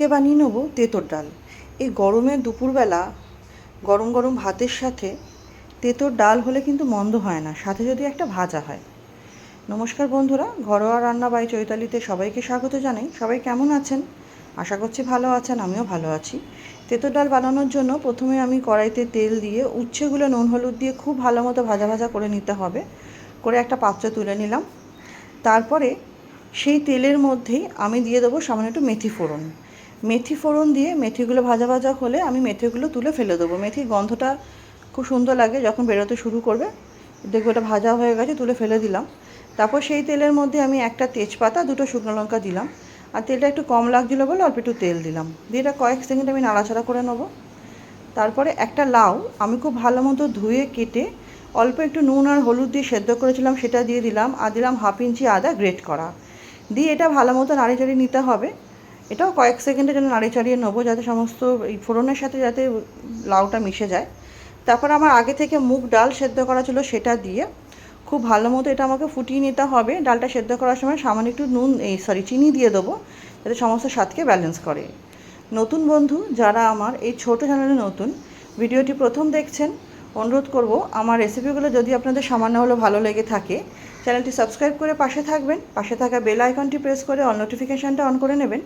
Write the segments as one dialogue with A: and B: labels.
A: আজকে বানিয়ে নেব তেঁতোর ডাল। এই গরমের দুপুরবেলা গরম গরম ভাতের সাথে তেঁতোর ডাল হলে কিন্তু মন্দ হয় না, সাথে যদি একটা ভাজা হয়। নমস্কার বন্ধুরা, ঘরোয়া রান্না বাই চৈতালিতে সবাইকে স্বাগত জানাই। সবাই কেমন আছেন? আশা করছি ভালো আছেন, আমিও ভালো আছি। তেঁতোর ডাল বানানোর জন্য প্রথমে আমি কড়াইতে তেল দিয়ে উচ্ছেগুলো নুন হলুদ দিয়ে খুব ভালো মতো ভাজা ভাজা করে নিতে হবে। করে একটা পাত্রে তুলে নিলাম। তারপরে সেই তেলের মধ্যেই আমি দিয়ে দেবো সামান্য একটু মেথি ফোড়ন। মেথি ফোড়ন দিয়ে মেথিগুলো ভাজা ভাজা হলে আমি মেথিগুলো তুলে ফেলে দেবো। মেথির গন্ধটা খুব সুন্দর লাগে যখন বেরোতে শুরু করবে। দেখব ওটা ভাজা হয়ে গেছে, তুলে ফেলে দিলাম। তারপর সেই তেলের মধ্যে আমি একটা তেজপাতা, দুটো শুকনো লঙ্কা দিলাম। আর তেলটা একটু কম লাগছিল বলে অল্প একটু তেল দিলাম। দিয়ে এটা কয়েক সেকেন্ড আমি নাড়াচাড়া করে নেব। তারপরে একটা লাউ আমি খুব ভালো মতো ধুয়ে কেটে অল্প একটু নুন আর হলুদ দিয়ে সেদ্ধ করেছিলাম, সেটা দিয়ে দিলাম। আর দিলাম হাফ ইঞ্চি আদা গ্রেট করা। দিয়ে এটা ভালো মতো নাড়ি চাড়িয়ে নিতে হবে। এটাও কয়েক সেকেন্ডের জন্য নাড়ি চাড়িয়ে নেব যাতে সমস্ত এই ফোড়নের সাথে যাতে লাউটা মিশে যায়। তারপর আমার আগে থেকে মুগ ডাল সেদ্ধ করা ছিল সেটা দিয়ে খুব ভালো মতো এটা আমাকে ফুটিয়ে নিতে হবে। ডালটা সেদ্ধ করার সময় সামান্য একটু নুন, এই সরি চিনি দিয়ে দেবো যাতে সমস্ত স্বাদকে ব্যালেন্স করে। নতুন বন্ধু, যারা আমার এই ছোট চ্যানেলে নতুন, ভিডিওটি প্রথম দেখছেন অনুরোধ করব, আমার রেসিপিগুলো যদি আপনাদের সামান্য হলেও ভালো লেগে থাকে চ্যানেলটি সাবস্ক্রাইব করে পাশে থাকবেন, পাশে থাকা বেল আইকনটি প্রেস করে অল নোটিফিকেশানটা অন করে নেবেন,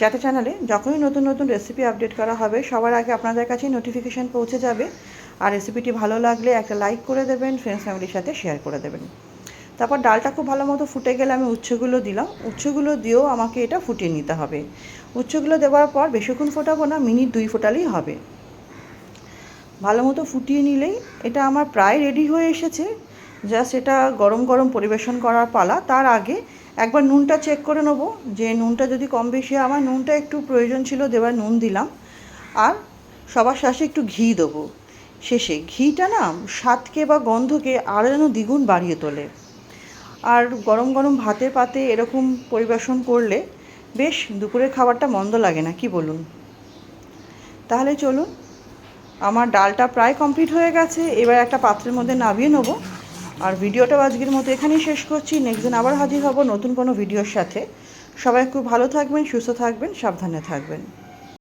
A: যাতে চ্যানেলে যখনই নতুন নতুন রেসিপি আপডেট করা হবে, সবার আগে আপনাদের কাছেই নোটিফিকেশান পৌঁছে যাবে। আর রেসিপিটি ভালো লাগলে একটা লাইক করে দেবেন ফ্রেন্ডস ফ্যামিলির সাথে শেয়ার করে দেবেন। তারপর ডালটা খুব ভালো মতো ফুটে গেলে আমি উচ্ছেগুলো দিলাম। উচ্ছেগুলো দিয়েও আমাকে এটা ফুটিয়ে নিতে হবে। উচ্ছেগুলো দেওয়ার পর বেশিক্ষণ ফোটাবো না, মিনিট দুই ফোটালেই হবে। ভালো মতো ফুটিয়ে নিলেই এটা আমার প্রায় রেডি হয়ে এসেছে। জাস্ট এটা গরম গরম পরিবেশন করার পালা। তার আগে একবার নুনটা চেক করে নেব যে নুনটা যদি কম বেশি আমার নুনটা একটু প্রয়োজন ছিল, দেবার নুন দিলাম। আর সবার শেষে একটু ঘি দেবো। শেষে ঘিটা না স্বাদকে বা গন্ধকে আরও যেন দ্বিগুণ বাড়িয়ে তোলে। আর গরম গরম ভাতে পাতে এরকম পরিবেশন করলে বেশ দুপুরের খাবারটা মন্দ লাগে না, কি বলুন? তাহলে চলুন আমার ডালটা প্রায় কমপ্লিট হয়ে গেছে, এবার একটা পাত্রের মধ্যে নামিয়ে নেব। আর ভিডিওটা আজকের মতো এখানেই শেষ করছি। নেক্সট দিন আবার হাজির হব নতুন কোনো ভিডিওর সাথে। সবাই খুব ভালো থাকবেন, সুস্থ থাকবেন, সাবধানে থাকবেন।